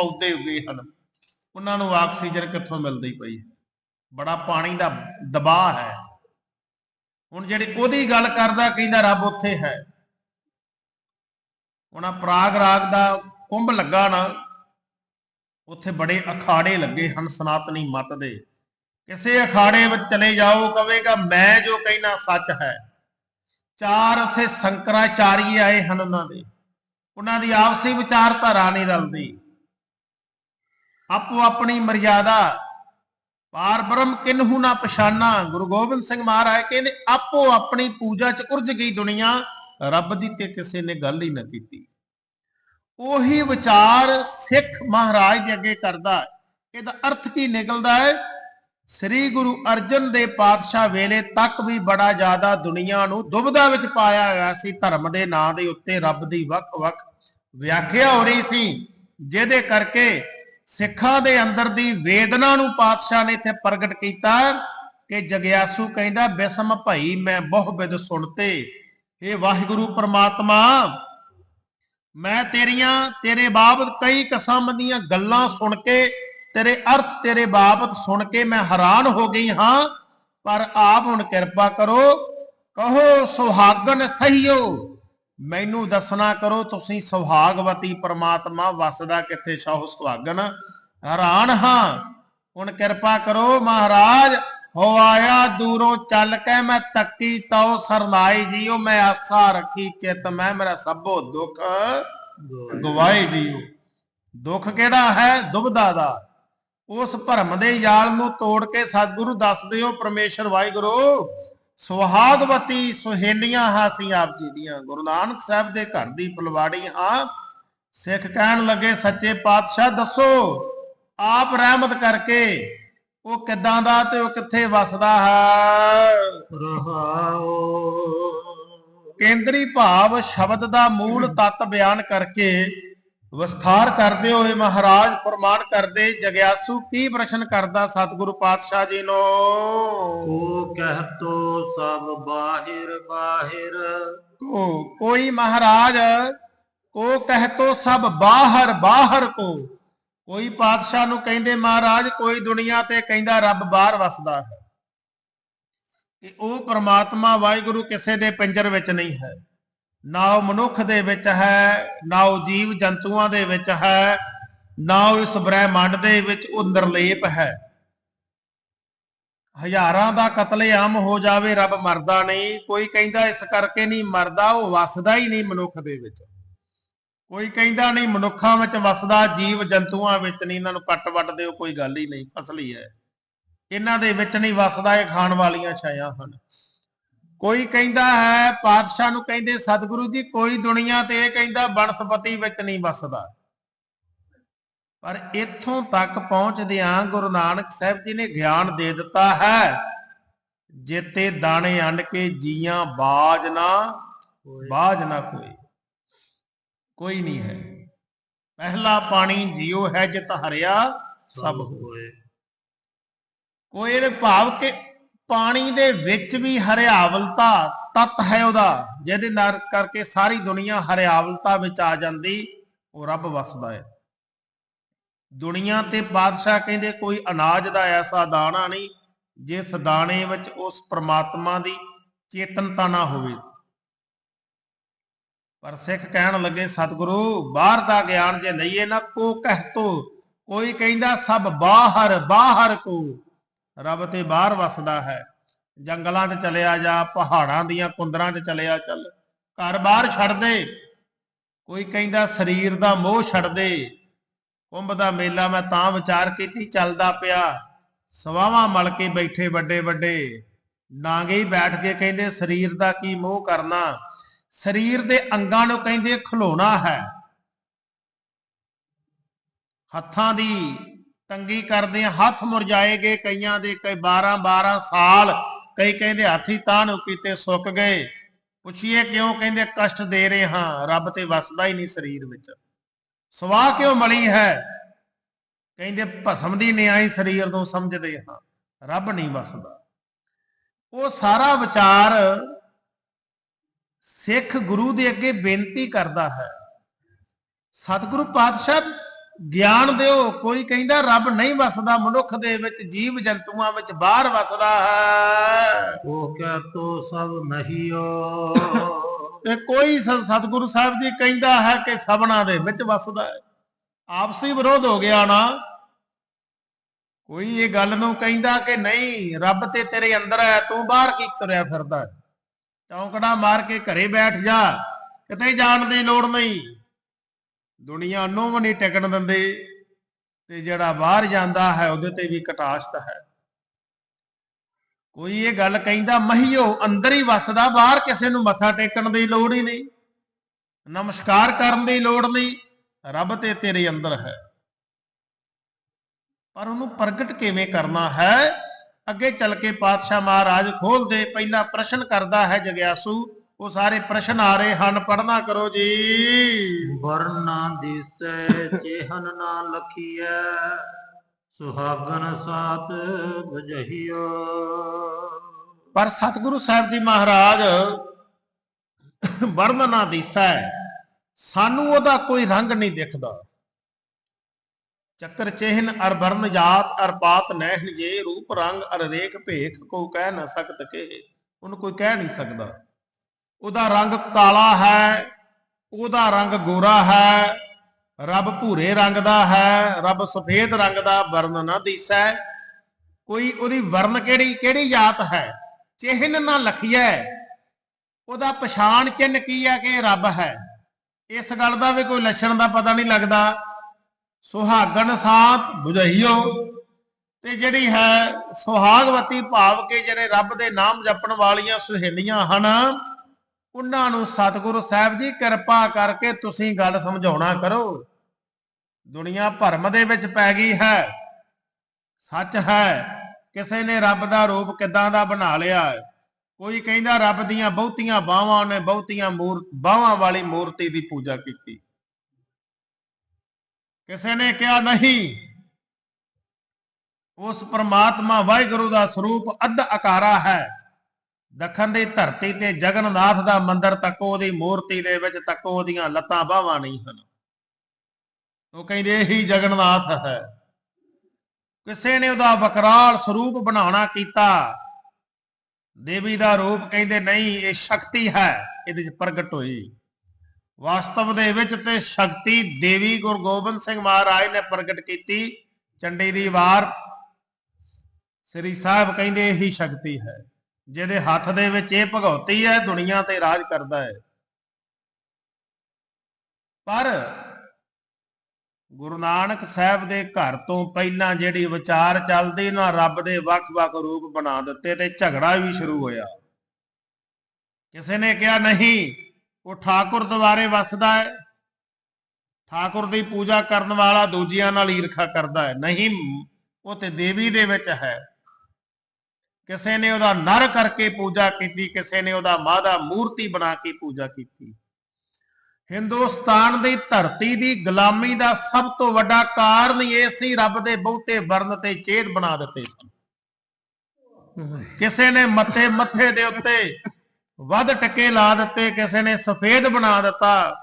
ਪੌਦੇ ਉੱਗੇ ਹਨ। ਉਹਨਾਂ ਨੂੰ ਆਕਸੀਜਨ ਕਿੱਥੋਂ ਮਿਲਦੀ ਪਈ? ਬੜਾ ਪਾਣੀ ਦਾ ਦਬਾਅ ਹੈ। ਹੁਣ ਜਿਹੜੀ ਉਹਦੀ ਗੱਲ ਕਰਦਾ, ਕਹਿੰਦਾ ਰੱਬ ਉੱਥੇ ਹੈ। ਉਹਨਾਂ ਪ੍ਰਾਗ ਰਾਗ ਦਾ ਕੁੰਭ ਲੱਗਾ ਨਾ, ਉੱਥੇ ਬੜੇ ਅਖਾੜੇ ਲੱਗੇ ਹਨ ਸਨਾਤਨੀ ਮਤ ਦੇ। ਕਿਸੇ ਅਖਾੜੇ ਵਿੱਚ ਚਲੇ ਜਾਓ, ਕਵੇਗਾ, ਮੈਂ ਜੋ ਕਹਿਣਾ ਸੱਚ ਹੈ। ਚਾਰ ਉੱਥੇ ਸ਼ੰਕਰਾਚਾਰੀ ਆਏ ਹਨ ਉਹਨਾਂ ਦੇ। ਉਹਨਾਂ ਦੀ ਆਪਸੀ ਵਿਚਾਰਧਾਰਾ ਨਹੀਂ ਰਲਦੀ। ਆਪੋ ਆਪਣੀ ਮਰਿਆਦਾ। ਪਾਰ ਬ੍ਰਹਮ ਕਿਨਹੂ ਨਾ ਪਛਾਨਾ? ਗੁਰੂ ਗੋਬਿੰਦ ਸਿੰਘ ਮਹਾਰਾਜ ਕਹਿੰਦੇ, ਆਪੋ ਆਪਣੀ ਪੂਜਾ ਚ ਉਰਜ ਗਈ ਦੁਨੀਆ, ਰੱਬ ਦੀ ਤੇ ਕਿਸੇ ਨੇ ਗੱਲ ਹੀ ਨਾ ਕੀਤੀ। ਉਹੀ ਵਿਚਾਰ ਸਿੱਖ ਮਹਾਰਾਜ ਦੇ ਅੱਗੇ ਕਰਦਾ ਇਹਦਾ ਅਰਥ ਕੀ ਨਿਕਲਦਾ ਹੈ? ਸ੍ਰੀ ਗੁਰੂ ਅਰਜਨ ਦੇ ਪਾਤਸ਼ਾਹ ਵੇਲੇ ਤੱਕ ਵੀ ਬੜਾ ਜ਼ਿਆਦਾ ਦੁਨੀਆ ਨੂੰ ਦੁਬਦਾ ਵਿੱਚ ਪਾਇਆ ਹੋਇਆ ਸੀ। ਧਰਮ ਦੇ ਨਾਂ ਦੇ ਉੱਤੇ ਰੱਬ ਦੀ ਵੱਖ-ਵੱਖ ਵਿਆਖਿਆ ਹੋ ਰਹੀ ਸੀ। ਜਿਹਦੇ ਕਰਕੇ ਸਿੱਖਾਂ ਦੇ ਅੰਦਰ ਦੀ ਵੇਦਨਾ ਨੂੰ ਪਾਤਸ਼ਾਹ ਨੇ ਇੱਥੇ ਪ੍ਰਗਟ ਕੀਤਾ ਕਿ ਜਗਿਆਸੂ ਕਹਿੰਦਾ, ਬਿਸਮ ਭਈ, ਮੈਂ ਬਹੁ ਬਿਦ ਸੁਣਤੇ। ਇਹ ਵਾਹਿਗੁਰੂ ਪ੍ਰਮਾਤਮਾ, ਮੈਂ ਤੇਰੀਆਂ, ਤੇਰੇ ਬਾਬਤ ਕਈ ਕਿਸਮ ਦੀਆਂ ਗੱਲਾਂ ਸੁਣ ਕੇ, ਤੇਰੇ ਅਰਥ, ਤੇਰੇ ਬਾਬਤ ਸੁਣ ਕੇ ਮੈਂ ਹੈਰਾਨ ਹੋ ਗਈ ਹਾਂ, ਪਰ ਆਪ ਹੁਣ ਕਿਰਪਾ ਕਰੋ, ਕਹੋ ਸੁਹਾਗਨ ਸਹੀਓ। ਮੈਨੂੰ ਦੱਸਣਾ ਕਰੋ, ਤੁਸੀਂ ਸੁਹਾਗਵਤੀ ਪ੍ਰਮਾਤਮਾ, ਵਸਦਾ ਕਿੱਥੇ ਸ਼ਾਹ ਸੁਹਾਗਨ ਹੈਰਾਨ ਹਾਂ। ਹੁਣ ਕਿਰਪਾ ਕਰੋ ਮਹਾਰਾਜ, ਹੋ ਆਇਆ ਦੂਰੋਂ ਚੱਲ ਕੇ ਮੈਂ ਤੱਕੀ ਤਉ ਸਰਨਾਈ ਜੀਓ, ਮੈਂ ਆਸਾ ਰੱਖੀ ਚਿਤ, ਮੈਂ ਮੇਰਾ ਸਭੋ ਦੁੱਖ ਗਵਾਏ ਜੀਓ। ਦੁੱਖ ਕਿਹੜਾ ਹੈ? ਦੁਬਦਾ ਦਾ। ਉਸ ਭਰਮ ਦੇ ਜਾਲ ਨੂੰ ਤੋੜ ਕੇ ਸਤਿਗੁਰੂ ਦੱਸਦੇ ਹੋ ਪਰਮੇਸ਼ਰ ਵਾਹਿਗੁਰੂ, ਸੁਹਾਗਵਤੀ ਸੁਹੇਲੀਆਂ ਹਾਸੀ ਆਪ ਜੀ ਦੀਆਂ। ਗੁਰੂ ਨਾਨਕ ਸਾਹਿਬ ਦੇ ਘਰ ਦੀ ਫੁਲਵਾੜੀ ਹਾਂ। ਸਿੱਖ ਕਹਿਣ ਲੱਗੇ, ਸੱਚੇ ਪਾਤਸ਼ਾਹ ਦੱਸੋ। ਆਪ ਰਹਿਮਤ ਕਰਕੇ ਉਹ ਕਿੱਦਾਂ ਦਾ ਤੇ ਉਹ ਕਿੱਥੇ ਵਸਦਾ ਹੈ? ਰਹਾਓ। ਕੇਂਦਰੀ ਭਾਵ ਸ਼ਬਦ ਦਾ ਮੂਲ ਤੱਤ ਬਿਆਨ ਕਰਕੇ ਵਿਸਥਾਰ ਕਰਦੇ ਹੋਏ ਮਹਾਰਾਜ ਫਰਮਾਨ ਕਰਦੇ ਜਗਿਆਸੂ ਕੀ ਪ੍ਰਸ਼ਨ ਕਰਦਾ ਸਤਿਗੁਰੂ ਪਾਤਸ਼ਾਹ ਜੀ ਨੂੰ? ਕੋ ਕਹਿਤੋ ਸਭ ਬਾਹਿਰ ਬਾਹਿਰ। ਕੋ ਕੋਈ ਮਹਾਰਾਜ ਕੋ ਕਹਿਤੋ ਸਭ ਬਾਹਰ ਬਾਹਰ ਕੋ? ਕੋਈ ਪਾਤਸ਼ਾਹ ਨੂੰ ਕਹਿੰਦੇ, ਮਹਾਰਾਜ, ਕੋਈ ਦੁਨੀਆ ਤੇ ਕਹਿੰਦਾ ਰੱਬ ਬਾਹਰ ਵਸਦਾ ਹੈ। ਕਿ ਉਹ ਪ੍ਰਮਾਤਮਾ ਵਾਹਿਗੁਰੂ ਕਿਸੇ ਦੇ ਪਿੰਜਰ ਵਿੱਚ ਨਹੀਂ ਹੈ। ਨਾ ਉਹ ਮਨੁੱਖ ਦੇ ਵਿੱਚ ਹੈ, ਨਾ ਉਹ ਜੀਵ ਜੰਤੂਆਂ ਦੇ ਵਿੱਚ ਹੈ, ਨਾ ਉਹ ਇਸ ਬ੍ਰਹਿਮੰਡ ਦੇ ਵਿੱਚ ਉਹ ਨਿਰਲੇਪ ਹੈ। ਹਜ਼ਾਰਾਂ ਦਾ ਕਤਲੇਆਮ ਹੋ ਜਾਵੇ, ਰੱਬ ਮਰਦਾ ਨਹੀਂ। ਕੋਈ ਕਹਿੰਦਾ ਇਸ ਕਰਕੇ ਨਹੀਂ ਮਰਦਾ, ਉਹ ਵਸਦਾ ਹੀ ਨਹੀਂ ਮਨੁੱਖ ਦੇ ਵਿੱਚ। ਕੋਈ ਕਹਿੰਦਾ ਨਹੀਂ, ਮਨੁੱਖਾਂ ਵਿੱਚ ਵਸਦਾ, ਜੀਵ ਜੰਤੂਆਂ ਵਿੱਚ ਨਹੀਂ, ਇਹਨਾਂ ਨੂੰ ਕੱਟ ਵੱਟ ਦਿਓ, ਕੋਈ ਗੱਲ ਹੀ ਨਹੀਂ, ਫਸਲੀ ਹੈ ਇਹਨਾਂ ਦੇ ਵਿੱਚ ਨਹੀਂ ਵਸਦਾ, ਇਹ ਖਾਣ ਵਾਲੀਆਂ ਛਾਇਆ ਹਨ। ਕੋਈ ਕਹਿੰਦਾ ਹੈ, ਪਾਤਸ਼ਾਹ ਨੂੰ ਕਹਿੰਦੇ, ਸਤਿਗੁਰੂ ਜੀ, ਕੋਈ ਦੁਨੀਆ ਤੇ ਇਹ ਕਹਿੰਦਾ, ਬਨਸਪਤੀ ਵਿੱਚ ਨਹੀਂ ਵਸਦਾ। ਪਰ ਇੱਥੋਂ ਤੱਕ ਪਹੁੰਚਦਿਆਂ ਗੁਰੂ ਨਾਨਕ ਸਾਹਿਬ ਜੀ ਨੇ ਗਿਆਨ ਦੇ ਦਿੱਤਾ ਹੈ ਜੇਤੇ ਦਾਣੇ ਅੰਡ ਕੇ ਜੀਆਂ ਬਾਜ ਨਾ ਬਾਜ ਨਾ ਕੋਈ। ਕੋਈ ਨਹੀਂ ਹੈ। ਪਹਿਲਾ ਪਾਣੀ ਜੀਉ ਹੈ ਜਿਤ ਹਰਿਆ ਸਭ ਹੋਏ। ਕੋਈ ਇਹਦੇ ਭਾਵ ਕਿ ਪਾਣੀ ਦੇ ਵਿੱਚ ਵੀ ਹਰਿਆਵਲਤਾ ਤਤ ਹੈ ਉਹਦਾ, ਜਿਹਦੇ ਨਾਲ ਕਰਕੇ ਸਾਰੀ ਦੁਨੀਆ ਹਰਿਆਵਲਤਾ ਵਿੱਚ ਆ ਜਾਂਦੀ, ਉਹ ਰੱਬ ਵਸਦਾ ਹੈ। ਦੁਨੀਆ ਤੇ ਬਾਦਸ਼ਾਹ ਕਹਿੰਦੇ ਕੋਈ ਅਨਾਜ ਦਾ ਐਸਾ ਦਾਣਾ ਨਹੀਂ ਜਿਸ ਦਾਣੇ ਵਿੱਚ ਉਸ ਪ੍ਰਮਾਤਮਾ ਦੀ ਚੇਤਨਤਾ ਨਾ ਹੋਵੇ। ਪਰ ਸਿੱਖ ਕਹਿਣ ਲੱਗੇ, ਸਤਿਗੁਰੂ, ਬਾਹਰ ਦਾ ਗਿਆਨ ਜੇ ਲਈਏ ਨਾ, ਕੋ ਕਹਿ ਕੋਈ ਕਹਿੰਦਾ, ਸਭ ਬਾਹਰ ਬਾਹਰ ਕੋ? ਰੱਬ ਤੇ ਬਾਹਰ ਵਸਦਾ ਹੈ। ਜੰਗਲਾਂ 'ਚ ਚਲਿਆ ਜਾ, ਪਹਾੜਾਂ ਦੀਆਂ ਕੁੰਦਰਾਂ 'ਚ ਚਲਿਆ ਚੱਲ। ਘਰ ਬਾਹਰ ਛੱਡ ਦੇ। ਕੋਈ ਕਹਿੰਦਾ, ਸਰੀਰ ਦਾ ਮੋਹ ਛੱਡ ਦੇ। ਕੁੰਭ ਦਾ ਮੇਲਾ ਮੈਂ ਤਾਂ ਵਿਚਾਰ ਕੀਤੀ, ਚੱਲਦਾ ਪਿਆ। ਸਵਾਵਾਂ ਮਲ ਕੇ ਬੈਠੇ ਵੱਡੇ ਵੱਡੇ ਨਾਂਗੇ ਹੀ ਬੈਠ ਕੇ ਕਹਿੰਦੇ, ਸਰੀਰ ਦਾ ਕੀ ਮੋਹ ਕਰਨਾ? ਸਰੀਰ ਦੇ ਅੰਗਾਂ ਨੂੰ ਕਹਿੰਦੇ ਖਲੋਣਾ ਹੈ। ਹੱਥਾਂ ਦੀ ਤੰਗੀ ਕਰਦੇ ਆ, ਹੱਥ ਮੁਰਝਾਏਗੇ ਕਈਆਂ ਦੇ ਕਈ 12 12 ਸਾਲ ਕਈ ਕਹਿੰਦੇ ਹਾਥੀ ਤਾਂ ਨੂੰ ਕੀਤੇ ਸੁੱਕ ਗਏ। ਪੁੱਛੀਏ ਕਿਉਂ ਕਹਿੰਦੇ ਕਸ਼ਟ ਦੇ ਰਹੇ ਹਾਂ ਰੱਬ ਤੇ ਵਸਦਾ ਹੀ ਨਹੀਂ ਸਰੀਰ ਵਿੱਚ। ਸਵਾਹ ਕਿਉਂ ਮਲੀ ਹੈ? ਕਹਿੰਦੇ ਭਸਮ ਦੀ ਨਿਆਈ ਸਰੀਰ ਨੂੰ ਸਮਝਦੇ ਹਾਂ ਰੱਬ ਨਹੀਂ ਵਸਦਾ। ਉਹ ਸਾਰਾ ਵਿਚਾਰ ਸਿੱਖ ਗੁਰੂ ਦੇ ਅੱਗੇ ਬੇਨਤੀ ਕਰਦਾ ਹੈ। ਸਤਿਗੁਰੂ ਪਾਤਸ਼ਾਹ ਗਿਆਨ ਦਿਓ ਕੋਈ ਕਹਿੰਦਾ ਰੱਬ ਨਹੀਂ ਵਸਦਾ ਮਨੁੱਖ ਦੇ ਵਿੱਚ ਜੀਵ ਜੰਤੂਆਂ ਵਿੱਚ ਬਾਹਰ ਵਸਦਾ ਹੈ। ਉਹ ਕਹਿ ਤੋ ਸਭ ਨਹੀਂਓ ਤੇ ਕੋਈ ਸਤਿਗੁਰੂ ਸਾਹਿਬ ਜੀ ਕਹਿੰਦਾ ਹੈ ਕਿ ਸਭਨਾ ਦੇ ਵਿੱਚ ਵਸਦਾ ਹੈ। ਆਪਸੀ ਵਿਰੋਧ ਹੋ ਗਿਆ ਨਾ। ਕੋਈ ਇਹ ਗੱਲ ਨੂੰ ਕਹਿੰਦਾ ਕਿ ਨਹੀਂ ਰੱਬ ਤੇ ਤੇਰੇ ਅੰਦਰ ਹੈ ਤੂੰ ਬਾਹਰ ਕੀ ਤੁਰਿਆ ਫਿਰਦਾ ਹੈ? ਚੌਂਕੜਾ ਮਾਰ ਕੇ ਘਰੇ ਬੈਠ ਜਾ, ਕਿਤੇ ਜਾਣ ਦੀ ਲੋੜ ਨਹੀਂ। ਦੁਨੀਆ ਨੂੰ ਵੀ ਨਹੀਂ ਟਿਕਣ ਦਿੰਦੇ, ਤੇ ਜਿਹੜਾ ਬਾਹਰ ਜਾਂਦਾ ਹੈ, ਉਹਦੇ ਤੇ ਵੀ ਕਟਾਸ਼ਤ ਹੈ। ਕੋਈ ਇਹ ਗੱਲ ਕਹਿੰਦਾ ਮਹੀਓ ਅੰਦਰ ਹੀ ਵਸਦਾ, ਬਾਹਰ ਕਿਸੇ ਨੂੰ ਮੱਥਾ ਟੇਕਣ ਦੀ ਲੋੜ ਹੀ ਨਹੀਂ। ਨਮਸਕਾਰ ਕਰਨ ਦੀ ਲੋੜ ਨਹੀਂ, ਰੱਬ ਤੇ ਤੇਰੇ ਅੰਦਰ ਹੈ। ਪਰ ਉਹਨੂੰ ਪ੍ਰਗਟ ਕਿਵੇਂ ਕਰਨਾ ਹੈ? ਅੱਗੇ ਚੱਲ ਕੇ ਪਾਤਸ਼ਾਹ ਮਹਾਰਾਜ ਖੋਲਦੇ ਪਹਿਲਾ ਪ੍ਰਸ਼ਨ ਕਰਦਾ ਹੈ ਜਗਿਆਸੂ। ਉਹ ਸਾਰੇ ਪ੍ਰਸ਼ਨ ਆ ਰਹੇ ਹਨ ਪੜਨਾ ਕਰੋ ਜੀ। ਵਰਨਾ ਦਿਸੈ ਚੇਹਨ ਨਾ ਲਖੀਐ ਸੁਹਾਗਨ ਸਾਤ ਬਜਹੀਓ ਪਰ ਸਤਿਗੁਰੂ ਸਾਹਿਬ ਜੀ ਮਹਾਰਾਜ ਵਰਣਨਾ ਦਿਸਾ। ਹੈ ਸਾਨੂੰ ਉਹਦਾ ਕੋਈ ਰੰਗ ਨਹੀਂ ਦਿਖਦਾ। ਚੱਕਰ ਚਿਹਨ ਅਰ ਵਰਨ ਜਾਤ ਅਰ ਪਾਤ ਨਹਿਨ ਜੇ, ਰੂਪ ਰੰਗ ਅਰ ਰੇਖ ਭੇਖ ਕੋ ਕਹਿ ਨਾ ਸਕਤ ਕੇ। ਉਹਨੂੰ ਕੋਈ ਕਹਿ ਨਹੀਂ ਸਕਦਾ। ਉਹਦਾ ਰੰਗ ਕਾਲਾ ਹੈ, ਉਹਦਾ ਰੰਗ ਗੋਰਾ ਹੈ, ਰੱਬ ਭੂਰੇ ਰੰਗ ਦਾ ਹੈ, ਰੱਬ ਸਫੇਦ ਰੰਗ ਦਾ ਵਰਨ ਨਾ ਦੀਸੈ। ਕੋਈ ਉਹਦੀ ਵਰਨ ਕਿਹੜੀ ਕਿਹੜੀ ਜਾਤ ਹੈ? ਚਿਹਨ ਨਾ ਲਖੀਐ। ਉਹਦਾ ਪਛਾਣ ਚਿੰਨ ਕੀ ਹੈ ਕਿ ਰੱਬ ਹੈ? ਇਸ ਗੱਲ ਦਾ ਵੀ ਕੋਈ ਲੱਛਣ ਦਾ ਪਤਾ ਨਹੀਂ ਲੱਗਦਾ। ਸੁਹਾਗਣ ਸਾਥ ਬੁਝਈਓ। ਤੇ ਜਿਹੜੀ ਹੈ ਸੁਹਾਗਵਤੀ ਭਾਵ ਕੇ ਜਿਹੜੇ ਰੱਬ ਦੇ ਨਾਮ ਜਪਣ ਵਾਲੀਆਂ ਸੁਹੇਲੀਆਂ ਹਨ, ਉਹਨਾਂ ਨੂੰ ਸਤਿਗੁਰੂ ਸਾਹਿਬ ਜੀ ਕਿਰਪਾ ਕਰਕੇ ਤੁਸੀਂ ਗੱਲ ਸਮਝਾਉਣਾ ਕਰੋ। ਦੁਨੀਆ ਭਰਮ ਦੇ ਵਿੱਚ ਪੈ ਗਈ ਹੈ। ਸੱਚ ਹੈ, ਕਿਸੇ ਨੇ ਰੱਬ ਦਾ ਰੂਪ ਕਿਦਾਂ ਦਾ ਬਣਾ ਲਿਆ? ਹੈ ਕੋਈ ਕਹਿੰਦਾ ਰੱਬ ਦੀਆਂ ਬਹੁਤੀਆਂ ਬਾਹਾਂ ਨੇ ਬਹੁਤੀਆਂ ਮੂਰ ਬਾਹਾਂ ਵਾਲੀ ਮੂਰਤੀ ਦੀ ਪੂਜਾ ਕੀਤੀ। ਕਿਸੇ ਨੇ ਕਿਹਾ ਨਹੀਂ। ਉਸ ਪਰਮਾਤਮਾ ਵਾਹਿਗੁਰੂ ਦਾ ਸਰੂਪ ਅੱਧ ਅਕਾਰਾ ਹੈ। ਦੱਖਣ ਦੀ ਧਰਤੀ ਤੇ ਜਗਨਨਾਥ ਦਾ ਮੰਦਿਰ ਤੱਕ ਉਹਦੀ ਮੂਰਤੀ ਦੇ ਵਿੱਚ ਤੱਕ ਉਹਦੀਆਂ ਲੱਤਾਂ ਬਾਹਾਂ ਨਹੀਂ ਹਨ। ਉਹ ਕਹਿੰਦੇ ਇਹੀ ਜਗਨਨਾਥ ਹੈ। ਕਿਸੇ ਨੇ ਉਹਦਾ ਵਕਰਾਲ ਸਰੂਪ ਬਣਾਉਣਾ ਕੀਤਾ। ਦੇਵੀ ਦਾ ਰੂਪ ਕਹਿੰਦੇ ਨਹੀਂ, ਇਹ ਸ਼ਕਤੀ ਹੈ, ਇਹਦੇ ਵਿੱਚ ਪ੍ਰਗਟ ਹੋਈ। ਵਾਸਤਵ ਦੇ ਵਿੱਚ ਤੇ ਸ਼ਕਤੀ ਦੇਵੀ ਗੁਰੂ ਗੋਬਿੰਦ ਸਿੰਘ ਮਹਾਰਾਜ ਨੇ ਪ੍ਰਗਟ ਕੀਤੀ। ਚੰਡੀ ਦੀ ਵਾਰ ਸ੍ਰੀ ਸਾਹਿਬ ਕਹਿੰਦੇ ਇਹੀ ਸ਼ਕਤੀ ਹੈ, ਜਿਹਦੇ ਹੱਥ ਦੇ ਵਿੱਚ ਇਹ ਭਗਉਤੀ ਹੈ, ਦੁਨੀਆ ਤੇ ਰਾਜ ਕਰਦਾ ਹੈ। ਪਰ ਗੁਰੂ ਨਾਨਕ ਸਾਹਿਬ ਦੇ ਘਰ ਤੋਂ ਪਹਿਲਾਂ ਜਿਹੜੀ ਵਿਚਾਰ ਚੱਲਦੀ, ਨਾ ਰੱਬ ਦੇ ਵੱਖ-ਵੱਖ ਰੂਪ ਬਣਾ ਦਿੱਤੇ ਤੇ ਝਗੜਾ ਵੀ ਸ਼ੁਰੂ ਹੋਇਆ। ਕਿਸੇ ਨੇ ਕਿਹਾ, ਨਹੀਂ ਉਹ ਠਾਕੁਰ ਦੁਆਰੇ ਵਸਦਾ ਹੈ। ਠਾਕੁਰ ਦੀ ਪੂਜਾ ਕਰਨ ਵਾਲਾ ਦੂਜਿਆਂ ਨਾਲ ਈਰਖਾ ਕਰਦਾ ਹੈ। ਨਹੀਂ, ਉਹ ਤੇ ਦੇਵੀ ਦੇ ਵਿੱਚ ਹੈ। ਕਿਸੇ ਨੇ ਉਹਦਾ ਨਰ ਕਰਕੇ ਪੂਜਾ ਕੀਤੀ, ਕਿਸੇ ਨੇ ਉਹਦਾ ਮਾਦਾ ਮੂਰਤੀ ਬਣਾ ਕੇ ਪੂਜਾ ਕੀਤੀ। ਹਿੰਦੁਸਤਾਨ ਦੀ ਧਰਤੀ ਦੀ ਗੁਲਾਮੀ ਦਾ ਸਭ ਤੋਂ ਵੱਡਾ ਕਾਰਨ ਇਹ ਸੀ, ਰੱਬ ਦੇ ਬਹੁਤੇ ਵਰਨ ਤੇ ਚੇਤ ਬਣਾ ਦਿੱਤੇ ਸਨ। ਕਿਸੇ ਨੇ ਮੱਥੇ ਮੱਥੇ ਦੇ ਉੱਤੇ ਵੱਧ ਟਕੇ ਲਾ ਦਿੱਤੇ, ਕਿਸੇ ਨੇ ਸਫੇਦ ਬਣਾ ਦਿੱਤਾ।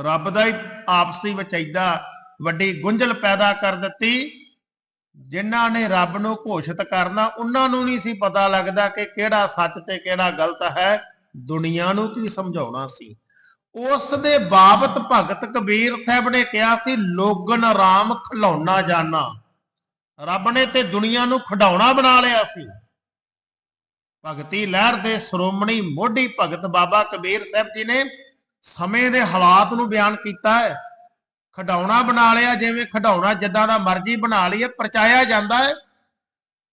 ਰੱਬ ਦਾ ਹੀ ਆਪਸੀ ਵਿੱਚ ਐਡਾ ਵੱਡੀ ਗੁੰਝਲ ਪੈਦਾ ਕਰ ਦਿੱਤੀ। ਜਿਨ੍ਹਾਂ ਨੇ ਰੱਬ ਨੂੰ ਘੋਸ਼ਿਤ ਕਰਨਾ, ਉਹਨਾਂ ਨੂੰ ਨਹੀਂ ਸੀ ਪਤਾ ਲੱਗਦਾ ਕਿ ਕਿਹੜਾ ਸੱਚ ਤੇ ਕਿਹੜਾ ਗਲਤ ਹੈ। ਦੁਨੀਆ ਨੂੰ ਕੀ ਸਮਝਾਉਣਾ ਸੀ? ਉਸ ਦੇ ਬਾਬਤ ਭਗਤ ਕਬੀਰ ਸਾਹਿਬ ਨੇ ਕਿਹਾ ਸੀ, ਲੋਗਨ ਰਾਮ ਖਿਲਾਉਣਾ ਜਾਣਾ ਰੱਬ ਨੇ ਤੇ ਦੁਨੀਆ ਨੂੰ ਖਡਾਉਣਾ ਬਣਾ ਲਿਆ ਸੀ। ਭਗਤੀ ਲਹਿਰ ਦੇ ਸ਼੍ਰੋਮਣੀ ਮੋਢੀ ਭਗਤ ਬਾਬਾ ਕਬੀਰ ਸਾਹਿਬ ਜੀ ਨੇ ਸਮੇਂ ਦੇ ਹਾਲਾਤ ਨੂੰ ਬਿਆਨ ਕੀਤਾ ਹੈ। ਖਡਾਉਣਾ ਬਣਾ ਲਿਆ, ਜਿਵੇਂ ਖਡਾਉਣਾ ਜਿੱਦਾਂ ਦਾ ਮਰਜ਼ੀ ਬਣਾ ਲਈਏ, ਪਰਚਾਇਆ ਜਾਂਦਾ ਹੈ।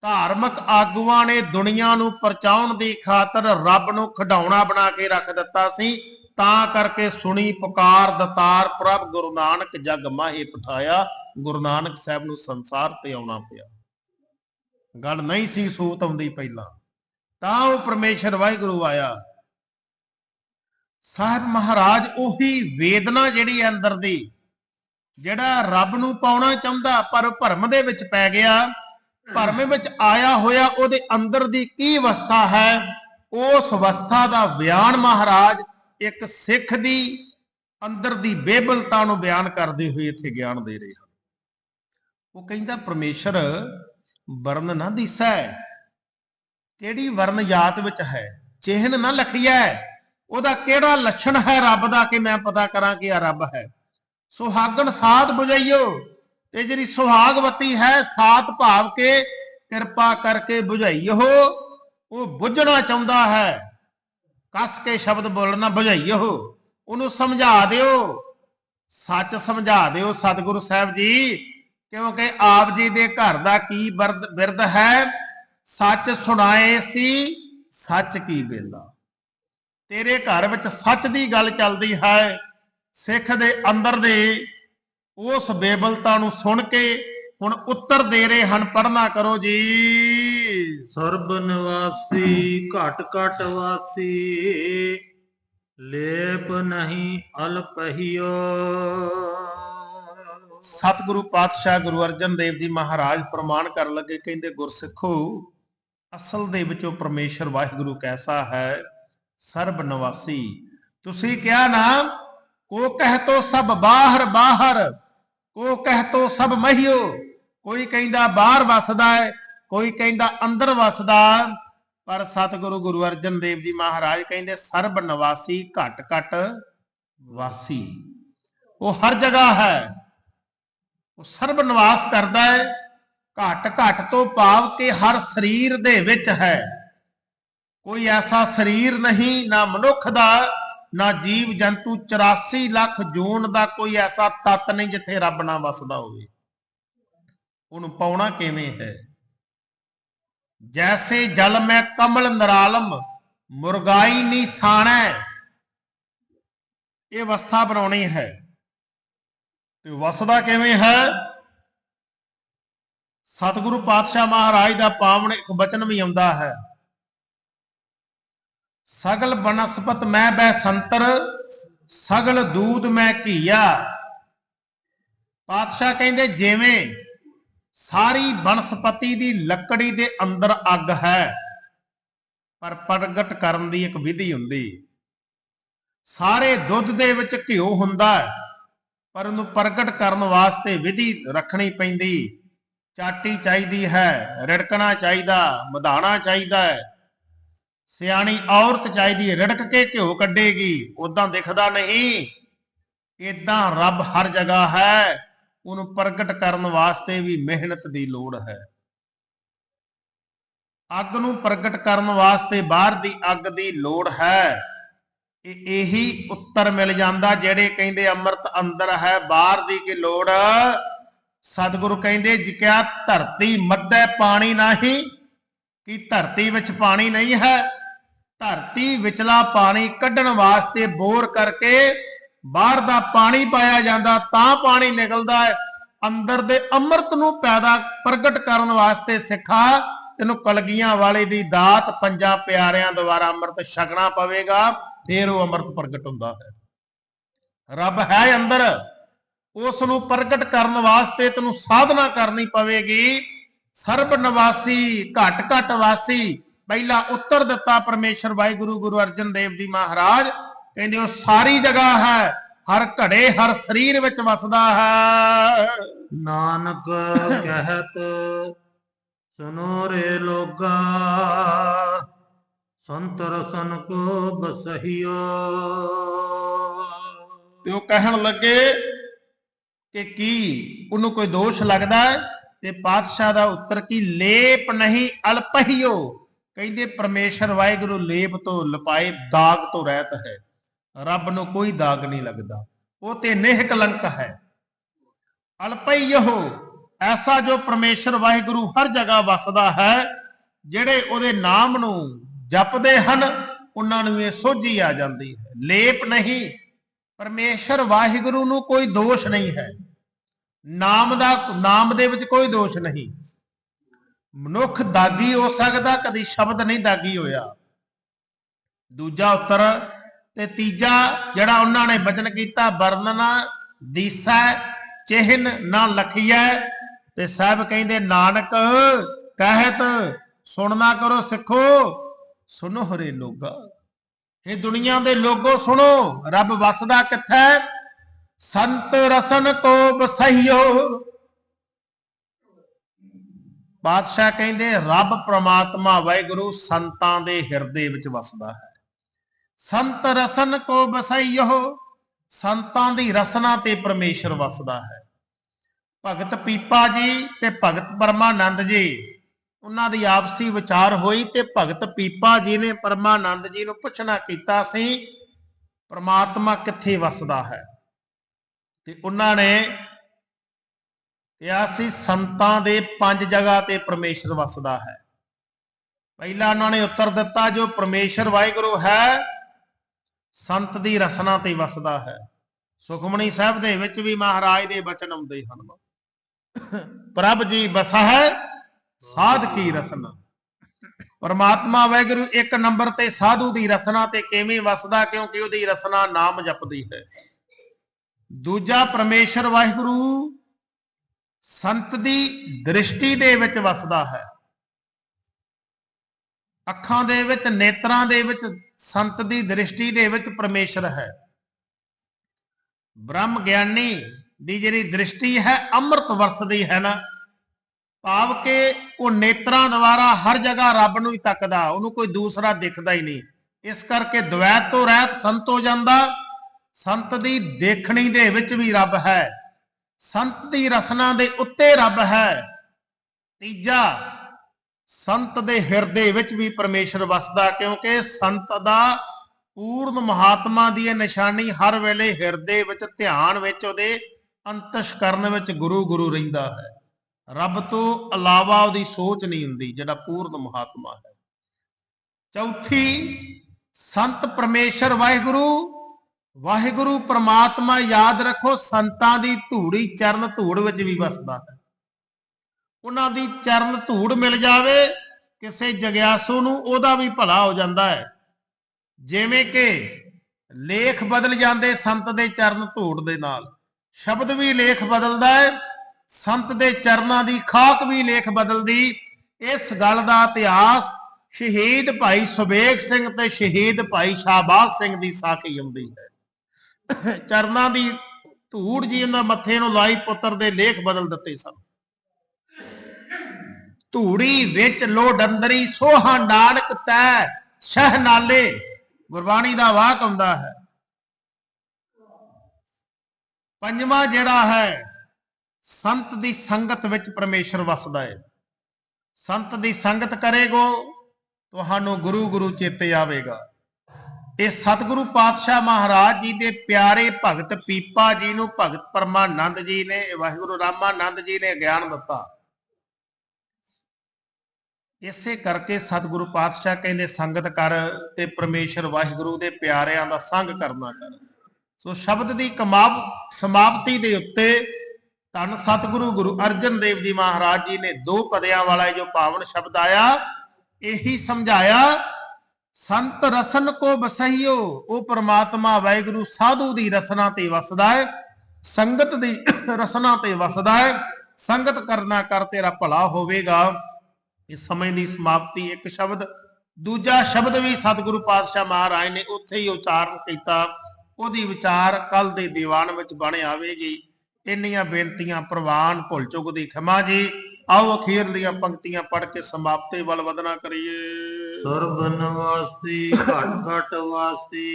ਧਾਰਮਿਕ ਆਗੂਆਂ ਨੇ ਦੁਨੀਆ ਨੂੰ ਪਰਚਾਉਣ ਦੀ ਖਾਤਰ ਰੱਬ ਨੂੰ ਖਡਾਉਣਾ ਬਣਾ ਕੇ ਰੱਖ ਦਿੱਤਾ ਸੀ। ਤਾਂ ਕਰਕੇ ਸੁਣੀ ਪੁਕਾਰ ਦਤਾਰ, ਪ੍ਰਭ ਗੁਰੂ ਨਾਨਕ ਜਗ ਮਾਹੀ ਪਠਾਇਆ, ਗੁਰੂ ਨਾਨਕ ਸਾਹਿਬ ਨੂੰ ਸੰਸਾਰ ਤੇ ਆਉਣਾ ਪਿਆ। ਗੱਲ ਨਹੀਂ ਸੀ ਸੂਤ ਆਉਂਦੀ ਪਹਿਲਾਂ। ਤਾਂ ਉਹ ਪਰਮੇਸ਼ਰ ਵਾਹਿਗੁਰੂ ਆਇਆ। ਸਾਹਿਬ ਮਹਾਰਾਜ, ਉਹੀ ਵੇਦਨਾ ਜਿਹੜੀ ਹੈ ਅੰਦਰ ਦੀ, ਜਿਹੜਾ ਰੱਬ ਨੂੰ ਪਾਉਣਾ ਚਾਹੁੰਦਾ, ਪਰ ਭਰਮ ਦੇ ਵਿੱਚ ਪੈ ਗਿਆ। ਭਰਮ ਵਿੱਚ ਆਇਆ ਹੋਇਆ, ਉਹਦੇ ਅੰਦਰ ਦੀ ਕੀ ਅਵਸਥਾ ਹੈ? ਉਸ ਅਵਸਥਾ ਦਾ ਬਿਆਨ ਮਹਾਰਾਜ, ਇੱਕ ਸਿੱਖ ਦੀ ਅੰਦਰ ਦੀ ਬੇਬਲਤਾ ਨੂੰ ਬਿਆਨ ਕਰਦੇ ਹੋਏ ਇੱਥੇ ਗਿਆਨ ਦੇ ਰਹੇ ਹਨ। ਉਹ ਕਹਿੰਦਾ, ਪਰਮੇਸ਼ਰ ਵਰਨ ਨਾ ਦਿਸੈ। ਕਿਹੜੀ ਵਰਨ ਜਾਤ ਵਿੱਚ ਹੈ? ਚਿਹਨ ਨਾ ਲਖੀਐ। ਉਹਦਾ ਕਿਹੜਾ ਲੱਛਣ ਹੈ ਰੱਬ ਦਾ ਕਿ ਮੈਂ ਪਤਾ ਕਰਾਂ ਕਿ ਆ ਰੱਬ ਹੈ? ਸੁਹਾਗਣ ਸਾਥ ਬੁਝਾਈਓ। ਤੇ ਜਿਹੜੀ ਸੁਹਾਗਵਤੀ ਹੈ ਸਾਥ ਭਾਵ ਕੇ ਕਿਰਪਾ ਕਰਕੇ ਬੁਝਾਈਓ। ਉਹ ਬੁਝਣਾ ਚਾਹੁੰਦਾ ਹੈ। ਕੱਸ ਕੇ ਸ਼ਬਦ ਬੋਲਣਾ ਬੁਝਾਈਓ। ਉਹਨੂੰ ਸਮਝਾ ਦਿਓ। ਸੱਚ ਸਮਝਾ ਦਿਓ ਸਤਿਗੁਰੂ ਸਾਹਿਬ ਜੀ। ਕਿਉਂਕਿ ਆਪ ਜੀ ਦੇ ਘਰ ਦਾ ਕੀ ਬਿਰਧ ਹੈ? ਸੱਚ ਸੁਣਾਏ ਸੀ ਸੱਚ ਕੀ ਬੇਲਾ ਤੇਰੇ ਘਰ ਵਿੱਚ ਸੱਚ ਦੀ ਗੱਲ ਚੱਲਦੀ ਹੈ ਸਿੱਖ ਦੇ ਅੰਦਰ ਦੇ ਉਸ ਬੇਬਲਤਾ ਨੂੰ ਸੁਣ ਕੇ ਹੁਣ ਉੱਤਰ ਦੇ ਰਹੇ ਹਨ ਪੜਨਾ ਕਰੋ ਜੀ। ਸਰਬ ਨਿਵਾਸੀ ਘਟ ਘਟ ਵਾਸੀ ਲੇਪ ਨਹੀਂ ਅਲਪਹਿਓ ਸਤਿਗੁਰੂ ਪਾਤਸ਼ਾਹ ਗੁਰੂ ਅਰਜਨ ਦੇਵ ਜੀ ਮਹਾਰਾਜ ਪ੍ਰਮਾਣ ਕਰਨ ਲੱਗੇ ਕਹਿੰਦੇ ਗੁਰਸਿੱਖੋ ਅਸਲ ਦੇ ਵਿੱਚੋਂ ਪਰਮੇਸ਼ਰ ਵਾਹਿਗੁਰੂ ਕੈਸਾ ਹੈ? ਸਰਬ ਨਿਵਾਸੀ। ਤੁਸੀਂ ਕਿਹਾ ਨਾ, ਕੋ ਕਹਿ ਤੋ ਸਭ ਬਾਹਰ ਬਾਹਰ, ਕੋ ਕਹਿ ਤੋ ਸਭ ਮਹਿਓ। ਕੋਈ ਕਹਿੰਦਾ ਬਾਹਰ ਵਸਦਾ ਹੈ, ਕੋਈ ਕਹਿੰਦਾ ਅੰਦਰ ਵਸਦਾ। ਪਰ ਸਤਿਗੁਰੂ ਗੁਰੂ ਅਰਜਨ ਦੇਵ ਜੀ ਮਹਾਰਾਜ ਕਹਿੰਦੇ, ਸਰਬ ਨਿਵਾਸੀ ਘਟ ਘਟ ਵਾਸੀ। ਉਹ ਹਰ ਜਗ੍ਹਾ ਹੈ। ਉਹ ਸਰਬ ਨਿਵਾਸ ਕਰਦਾ ਹੈ। ਘਟ ਘਟ ਤੋਂ ਭਾਵ ਕਿ ਹਰ ਸਰੀਰ ਦੇ ਵਿੱਚ ਹੈ। ਕੋਈ ਐਸਾ ਸਰੀਰ ਨਹੀਂ, ਨਾ ਮਨੁੱਖ ਦਾ, ਨਾ ਜੀਵ ਜੰਤੂ 84 ਲੱਖ ਜੂਨ ਦਾ ਕੋਈ ਐਸਾ ਤੱਤ ਨਹੀਂ ਜਿੱਥੇ ਰੱਬ ਨਾ ਵਸਦਾ ਹੋਵੇ। ਉਹਨੂੰ ਪਾਉਣਾ ਕਿਵੇਂ ਹੈ? ਜੈਸੇ ਜਲ ਮੈਂ ਕਮਲ ਨਰਾਲਮ, ਮੁਰਗਾਈ ਨੀ ਸਾਣੈ। ਇਹ ਅਵਸਥਾ ਬਣਾਉਣੀ ਹੈ। ਤੇ ਵਸਦਾ ਕਿਵੇਂ ਹੈ? ਸਤਿਗੁਰੂ ਪਾਤਸ਼ਾਹ ਮਹਾਰਾਜ ਦਾ ਪਾਵਨ ਇੱਕ ਬਚਨ ਵੀ ਆਉਂਦਾ ਹੈ। ਸਗਲ ਬਨਸਪਤ ਮੈਂ ਬੈ ਸੰਤਰ, ਸਗਲ ਦੂਧ ਮੈਂ ਘੀਆ। ਪਾਤਸ਼ਾਹ ਕਹਿੰਦੇ, ਜਿਵੇਂ ਸਾਰੀ ਬਨਸਪਤੀ ਦੀ ਲੱਕੜੀ ਦੇ ਅੰਦਰ ਅੱਗ ਹੈ, ਪਰ ਪ੍ਰਗਟ ਕਰਨ ਦੀ ਇੱਕ ਵਿਧੀ ਹੁੰਦੀ। ਸਾਰੇ ਦੁੱਧ ਦੇ ਵਿੱਚ ਘਿਓ ਹੁੰਦਾ ਹੈ, ਪਰ ਉਹਨੂੰ ਪ੍ਰਗਟ ਕਰਨ ਵਾਸਤੇ ਵਿਧੀ ਰੱਖਣੀ ਪੈਂਦੀ। ਚਾਟੀ ਚਾਹੀਦੀ ਹੈ, ਰਿੜਕਣਾ ਚਾਹੀਦਾ ਮਧਾਣਾ ਚਾਹੀਦਾ ਹੈ। ਸਿਆਣੀ ਔਰਤ ਚਾਹੀਦੀ ਹੈ ਕੇ ਘਿਓ ਕੱਢੇਗੀ ਉਦਾਂ ਦਿਖਦਾ ਨਹੀਂ। ਇਦਾਂ ਰੱਬ ਹਰ ਜਗ੍ਹਾ ਹੈ, ਉਹਨੂੰ ਪ੍ਰਗਟ ਕਰਨ ਵਾਸਤੇ ਵੀ ਮਿਹਨਤ ਦੀ ਲੋੜ ਹੈ। ਅੱਗ ਨੂੰ ਪ੍ਰਗਟ ਕਰਨ ਵਾਸਤੇ ਬਾਹਰ ਦੀ ਅੱਗ ਦੀ ਲੋੜ ਹੈ। ਇਹ ਇਹੀ ਉੱਤਰ ਮਿਲ ਜਾਂਦਾ, ਜਿਹੜੇ ਕਹਿੰਦੇ ਅੰਮ੍ਰਿਤ ਅੰਦਰ ਹੈ, ਬਾਹਰ ਦੀ ਕੀ ਲੋੜ? ਸਤਿਗੁਰੂ ਕਹਿੰਦੇ ਜਿਕਿਆ ਧਰਤੀ ਮੱਧੇ ਪਾਣੀ ਨਹੀਂ, ਕਿ ਧਰਤੀ ਵਿੱਚ ਪਾਣੀ ਨਹੀਂ ਹੈ? ਧਰਤੀ ਵਿਚਲਾ ਪਾਣੀ ਕੱਢਣ ਵਾਸਤੇ ਬੋਰ ਕਰਕੇ ਬਾਹਰ ਦਾ ਪਾਣੀ ਪਾਇਆ ਜਾਂਦਾ, ਤਾਂ ਪਾਣੀ ਨਿਕਲਦਾ ਹੈ। ਅੰਦਰ ਦੇ ਅੰਮ੍ਰਿਤ ਨੂੰ ਪੈਦਾ ਪ੍ਰਗਟ ਕਰਨ ਵਾਸਤੇ ਸਿੱਖਾ, ਤੈਨੂੰ ਕਲਗੀਆਂ ਵਾਲੇ ਦੀ ਦਾਤ, ਪੰਜਾਂ ਪਿਆਰਿਆਂ ਦੁਆਰਾ ਅੰਮ੍ਰਿਤ ਛਕਣਾ ਪਵੇਗਾ, ਫੇਰ ਉਹ ਅੰਮ੍ਰਿਤ ਪ੍ਰਗਟ ਹੁੰਦਾ ਹੈ। ਰੱਬ ਹੈ ਅੰਦਰ। ਉਸ ਨੂੰ ਪ੍ਰਗਟ ਕਰਨ ਵਾਸਤੇ ਤੈਨੂੰ ਸਾਧਨਾ ਕਰਨੀ ਪਵੇਗੀ। ਸਰਬ ਨਿਵਾਸੀ ਘਟ ਘਟ ਵਾਸੀ ਪਹਿਲਾ ਉੱਤਰ ਦਿੱਤਾ ਪਰਮੇਸ਼ਰ ਵਾਹਿਗੁਰੂ ਗੁਰੂ ਅਰਜਨ ਦੇਵ ਜੀ ਮਹਾਰਾਜ। ਕਹਿੰਦੇ ਉਹ ਸਾਰੀ ਜਗ੍ਹਾ ਹੈ ਹਰ ਘੜੇ ਹਰ ਸਰੀਰ ਵਿੱਚ ਵਸਦਾ ਹੈ। ਨਾਨਕ ਕਹਿਤ ਸੁਨੋ ਰੇ ਲੋਗਾ ਸੰਤਰ ਸਨ ਕੋ ਬਸਹਿਓ। ਤੇ ਉਹ ਕਹਿਣ ਲੱਗੇ ਕਿ ਕੀ ਉਹਨੂੰ ਕੋਈ ਦੋਸ਼ ਲੱਗਦਾ ਹੈ? ਤੇ ਪਾਤਸ਼ਾਹ ਦਾ ਉੱਤਰ ਕੀ? ਲੇਪ ਨਹੀਂ ਅਲਪਹਿਓ ਕਹਿੰਦੇ ਪਰਮੇਸ਼ਰ ਵਾਹਿਗੁਰੂ, ਲੇਪ ਤੋਂ ਲਪਾਏ ਦਾਗ ਤੋਂ ਰਹਿਤ ਹੈ। ਰੱਬ ਨੂੰ ਕੋਈ ਦਾਗ ਨਹੀਂ ਲੱਗਦਾ। ਉਹ ਤੇ ਨਿਹ ਕਲੰਕ ਹੈ। ਅਲਪਈਓ ਐਸਾ ਜੋ ਪਰਮੇਸ਼ਰ ਵਾਹਿਗੁਰੂ ਹਰ ਜਗ੍ਹਾ ਵਸਦਾ ਹੈ, ਜਿਹੜੇ ਉਹਦੇ ਨਾਮ ਨੂੰ ਜਪਦੇ ਹਨ, ਉਹਨਾਂ ਨੂੰ ਇਹ ਸੋਝੀ ਆ ਜਾਂਦੀ ਹੈ। ਲੇਪ ਨਹੀਂ ਪਰਮੇਸ਼ਰ ਵਾਹਿਗੁਰੂ ਨੂੰ ਕੋਈ ਦੋਸ਼ ਨਹੀਂ ਹੈ। ਨਾਮ ਦਾ, ਨਾਮ ਦੇ ਵਿੱਚ ਕੋਈ ਦੋਸ਼ ਨਹੀਂ। ਮਨੁੱਖ ਦਾਗੀ ਹੋ ਸਕਦਾ, ਕਦੀ ਸ਼ਬਦ ਨਹੀਂ ਦਾਗੀ ਹੋਇਆ। ਦੂਜਾ ਉੱਤਰ ਤੇ ਤੀਜਾ ਜਿਹੜਾ ਉਹਨਾਂ ਨੇ ਬਚਨ ਕੀਤਾ, ਵਰਣਨਾ ਦੀਸਾ, ਚਿਹਨ ਨਾ ਲਖੀਐ। ਤੇ ਸਾਹਿਬ ਕਹਿੰਦੇ, ਨਾਨਕ ਕਹਿਤ, ਸੁਣਨਾ ਕਰੋ ਸਿੱਖੋ ਸੁਨੋ ਹਰੇ ਲੋਗਾ। ਇਹ ਦੁਨੀਆ ਦੇ ਲੋਗੋ ਸੁਣੋ, ਰੱਬ ਵਸਦਾ ਕਿੱਥੇ? ਸੰਤ ਰਸਨ ਕੋ ਬਸਈਓ ਬਾਦਸ਼ਾਹ ਕਹਿੰਦੇ, ਰੱਬ ਪ੍ਰਮਾਤਮਾ ਵਾਹਿਗੁਰੂ ਸੰਤਾਂ ਦੇ ਹਿਰਦੇ ਵਿੱਚ ਵਸਦਾ ਹੈ। ਸੰਤ ਰਸਨ ਕੋ ਬਸਈਓ ਸੰਤਾਂ ਦੀ ਰਸਨਾ ਤੇ ਪਰਮੇਸ਼ਰ ਵਸਦਾ ਹੈ। ਭਗਤ ਪੀਪਾ ਜੀ ਤੇ ਭਗਤ ਪਰਮਾਨੰਦ ਜੀ ਉਹਨਾਂ ਦੀ ਆਪਸੀ ਵਿਚਾਰ ਹੋਈ ਤੇ ਭਗਤ ਪੀਪਾ ਜੀ ਨੇ ਪਰਮਾਨੰਦ ਜੀ ਨੂੰ ਪੁੱਛਣਾ ਕੀਤਾ ਸੀ ਪ੍ਰਮਾਤਮਾ ਕਿੱਥੇ ਵਸਦਾ ਹੈ? ਤੇ ਉਹਨਾਂ ਨੇ ਕਿਹਾ ਸੀ ਸੰਤਾਂ ਦੇ ਪੰਜ ਜਗ੍ਹਾ ਤੇ ਪਰਮੇਸ਼ਰ ਵਸਦਾ ਹੈ। ਪਹਿਲਾ ਉਹਨਾਂ ਨੇ ਉੱਤਰ ਦਿੱਤਾ, ਜੋ ਪਰਮੇਸ਼ਰ ਵਾਹਿਗੁਰੂ ਹੈ, ਸੰਤ ਦੀ ਰਸਨਾ ਤੇ ਵਸਦਾ ਹੈ। ਸੁਖਮਣੀ ਸਾਹਿਬ ਦੇ ਵਿੱਚ ਵੀ ਮਹਾਰਾਜ ਦੇ ਬਚਨ ਆਉਂਦੇ ਹਨ। ਪ੍ਰਭ ਜੀ ਬਸਾ ਹੈ ਸਾਧ ਕੀ ਰਸਨਾ? ਪਰਮਾਤਮਾ ਵਾਹਿਗੁਰੂ ਇੱਕ ਨੰਬਰ ਤੇ ਸਾਧੂ ਦੀ ਰਸਨਾ ਤੇ ਕਿਵੇਂ ਵਸਦਾ ਕਿਉਂਕਿ ਉਹਦੀ ਰਸਨਾ ਨਾਮ ਜਪਦੀ ਹੈ। ਦੂਜਾ ਪਰਮੇਸ਼ਰ ਵਾਹਿਗੁਰੂ ਸੰਤ ਦੀ ਦ੍ਰਿਸ਼ਟੀ ਦੇ ਵਿੱਚ ਵਸਦਾ ਹੈ। ਅੱਖਾਂ ਦੇ ਵਿੱਚ, ਨੇਤਰਾਂ ਦੇ ਵਿੱਚ ਸੰਤ ਦੀ ਦ੍ਰਿਸ਼ਟੀ ਦੇ ਵਿੱਚ ਪਰਮੇਸ਼ਰ ਹੈ। ਬ੍ਰਹਮ ਗਿਆਨੀ ਦੀ ਜਿਹੜੀ ਦ੍ਰਿਸ਼ਟੀ ਹੈ, ਅੰਮ੍ਰਿਤ ਵਰਸਦੀ ਹੈ ਨਾ ਭਾਵ ਕਿ ਉਹ ਨੇਤਰਾਂ ਦੁਆਰਾ ਹਰ ਜਗ੍ਹਾ ਰੱਬ ਨੂੰ ਹੀ ਤੱਕਦਾ, ਉਹਨੂੰ ਕੋਈ ਦੂਸਰਾ ਦਿਖਦਾ ਹੀ ਨਹੀਂ। ਇਸ ਕਰਕੇ ਦ્વੈਤ ਤੋਂ ਰਹਿਤ ਸੰਤ ਹੋ ਜਾਂਦਾ, ਸੰਤ ਦੀ ਦੇਖਣੀ ਦੇ ਵਿੱਚ ਵੀ ਰੱਬ ਹੈ। ਸੰਤ ਦੀ ਰਸਨਾ ਦੇ ਉੱਤੇ ਰੱਬ ਹੈ। ਤੀਜਾ, ਸੰਤ ਦੇ ਹਿਰਦੇ ਵਿੱਚ ਵੀ ਪਰਮੇਸ਼ਰ ਵਸਦਾ, ਕਿਉਂਕਿ ਸੰਤ ਦਾ ਪੂਰਨ ਮਹਾਤਮਾ ਦੀ ਇਹ ਨਿਸ਼ਾਨੀ ਹਰ ਵੇਲੇ ਹਿਰਦੇ ਵਿੱਚ, ਧਿਆਨ ਵਿੱਚ, ਉਹਦੇ ਅੰਤਸ਼ ਕਰਨ ਵਿੱਚ ਗੁਰੂ ਗੁਰੂ ਰਹਿੰਦਾ ਹੈ। ਰੱਬ ਤੋਂ ਇਲਾਵਾ ਉਹਦੀ ਸੋਚ ਨਹੀਂ ਹੁੰਦੀ, ਜਿਹੜਾ ਪੂਰਨ ਮਹਾਤਮਾ ਹੈ। ਚੌਥੀ, ਸੰਤ ਪਰਮੇਸ਼ਰ ਵਾਹਿਗੁਰੂ ਵਾਹਿਗੁਰੂ ਪ੍ਰਮਾਤਮਾ ਯਾਦ ਰੱਖੋ, ਸੰਤਾਂ ਦੀ ਧੂੜੀ ਚਰਨ ਧੂੜ ਵਿੱਚ ਵੀ ਵਸਦਾ ਹੈ। ਉਹਨਾਂ ਦੀ ਚਰਨ ਧੂੜ ਮਿਲ ਜਾਵੇ, ਕਿਸੇ ਜਗਿਆਸੂ ਨੂੰ ਉਹਦਾ ਵੀ ਭਲਾ ਹੋ ਜਾਂਦਾ ਹੈ। ਜਿਵੇਂ ਕਿ ਲੇਖ ਬਦਲ ਜਾਂਦੇ ਸੰਤ ਦੇ ਚਰਨ ਧੂੜ ਦੇ ਨਾਲ। ਸ਼ਬਦ ਵੀ ਲੇਖ ਬਦਲਦਾ ਹੈ ਸੰਤ ਦੇ ਚਰਨਾਂ ਦੀ ਖਾਕ ਵੀ ਲੇਖ ਬਦਲਦੀ। ਇਸ ਗੱਲ ਦਾ ਇਤਿਹਾਸ ਸ਼ਹੀਦ ਭਾਈ ਸੁਬੇਗ ਸਿੰਘ ਤੇ ਸ਼ਹੀਦ ਭਾਈ ਸ਼ਾਹਬਾਜ਼ ਸਿੰਘ ਦੀ ਸਾਖੀ ਆਉਂਦੀ ਹੈ। ਚਰਨਾਂ ਦੀ ਧੂੜ ਜੀ ਉਹਨਾਂ ਮੱਥੇ ਨੂੰ ਲਾਈ ਪੁੱਤਰ ਦੇ ਲੇਖ ਬਦਲ ਦਿੱਤੇ ਸਨ। ਧੂੜੀ ਵਿੱਚ ਲੋਡੰਦਰੀ ਅੰਦਰੀ ਸੋਹਾ ਨਾਨਕ ਤੈ, ਸ਼ਹ ਨਾਲੇ, ਗੁਰਬਾਣੀ ਦਾ ਵਾਕ ਹੁੰਦਾ ਹੈ। ਪੰਜਵਾਂ ਜਿਹੜਾ ਹੈ ਸੰਤ ਦੀ ਸੰਗਤ ਵਿੱਚ ਪਰਮੇਸ਼ਰ ਵਸਦਾ ਹੈ ਸੰਤ ਦੀ ਸੰਗਤ ਕਰੇਗੋ, ਤੁਹਾਨੂੰ ਗੁਰੂ ਗੁਰੂ ਚੇਤੇ ਆਵੇਗਾ। ਇਹ ਸਤਿਗੁਰੂ ਪਾਤਸ਼ਾਹ ਮਹਾਰਾਜ ਜੀ ਦੇ ਪਿਆਰੇ ਭਗਤ ਪੀਪਾ ਜੀ ਨੂੰ ਭਗਤ ਪਰਮਾਨੰਦ ਜੀ ਨੇ ਵਾਹਿਗੁਰੂ ਰਾਮਾਨੰਦ ਜੀ ਨੇ ਗਿਆਨ ਦਿੱਤਾ। ਇਸੇ ਕਰਕੇ ਸਤਿਗੁਰੂ ਪਾਤਸ਼ਾਹ ਕਹਿੰਦੇ, ਸੰਗਤ ਕਰ ਤੇ ਪਰਮੇਸ਼ਰ ਵਾਹਿਗੁਰੂ ਦੇ ਪਿਆਰਿਆਂ ਦਾ ਸੰਗ ਕਰਨਾ ਕਰ। ਸੋ ਸ਼ਬਦ ਦੀ ਕਮਾਪ ਸਮਾਪਤੀ ਦੇ ਉੱਤੇ ਧੰਨ ਸਤਿਗੁਰੂ ਗੁਰੂ ਅਰਜਨ ਦੇਵ ਜੀ ਮਹਾਰਾਜ ਜੀ ਨੇ ਦੋ ਪਦਿਆਂ ਵਾਲਾ ਜੋ ਪਾਵਨ ਸ਼ਬਦ ਆਇਆ, ਇਹੀ ਸਮਝਾਇਆ, ਸੰਤ ਰਸਨ ਕੋ ਬਸਈਓ, ਉਹ ਪ੍ਰਮਾਤਮਾ ਵਾਹਿਗੁਰੂ ਸਾਧੂ ਦੀ ਰਸਨਾ ਤੇ ਵਸਦਾ ਹੈ, ਸੰਗਤ ਦੀ ਰਸਨਾ ਤੇ ਵਸਦਾ ਹੈ, ਸੰਗਤ ਕਰਨਾ ਕਰ ਤੇਰਾ ਭਲਾ ਹੋਵੇਗਾ ਇਸ ਸਮੇਂ ਦੀ ਸਮਾਪਤੀ ਇੱਕ ਸ਼ਬਦ, ਦੂਜਾ ਸ਼ਬਦ ਵੀ ਸਤਿਗੁਰੂ ਪਾਤਸ਼ਾਹ ਮਹਾਰਾਜ ਨੇ ਉੱਥੇ ਹੀ ਉਚਾਰਨ ਕੀਤਾ। ਉਹਦੀ ਵਿਚਾਰ ਕੱਲ ਦੇ ਦੀਵਾਨ ਵਿੱਚ ਬਣ ਆਵੇਗੀ। ਇੰਨੀਆਂ ਬੇਨਤੀਆਂ ਪ੍ਰਵਾਨ ਭੁੱਲ ਚੁੱਕ ਦੀ ਖਿਮਾ ਜੀ ਆਓ ਅਖੀਰਲੀਆਂ ਪੰਕਤੀਆਂ ਪੜ੍ਹ ਕੇ ਸਮਾਪਤੀ ਵੱਲ ਵਧਣਾ ਕਰੀਏ। ਸਰਬ ਨਿਵਾਸੀ ਘਟ ਘਟ ਵਾਸੀ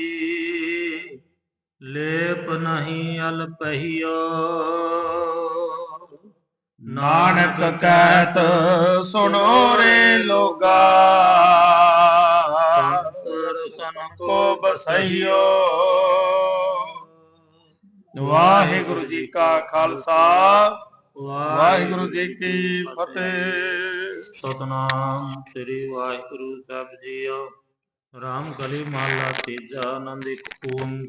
ਲੇਪ ਨਹੀਂ ਅਲਪਹਿਓ ਨਾਨਕ ਕਹਿਤ ਸੁਣੋ ਰੇ ਲੋਗਾ। ਸਨ ਕੋ ਬਸਈਓ। ਵਾਹਿਗੁਰੂ ਜੀ ਕਾ ਖਾਲਸਾ। ਵਾਹਿਗੁਰੂ ਜੀ ਕੀ ਫਤਿਹ। ਸਤਨਾਮ ਸ੍ਰੀ ਵਾਹਿਗੁਰੂ ਸਾਹਿਬ ਜੀਓ। ਰਾਮ ਕਲੀ ਮਾਲਾ ਤੀਜਾ ਆਨੰਦ ਇੱਕ ਓਮ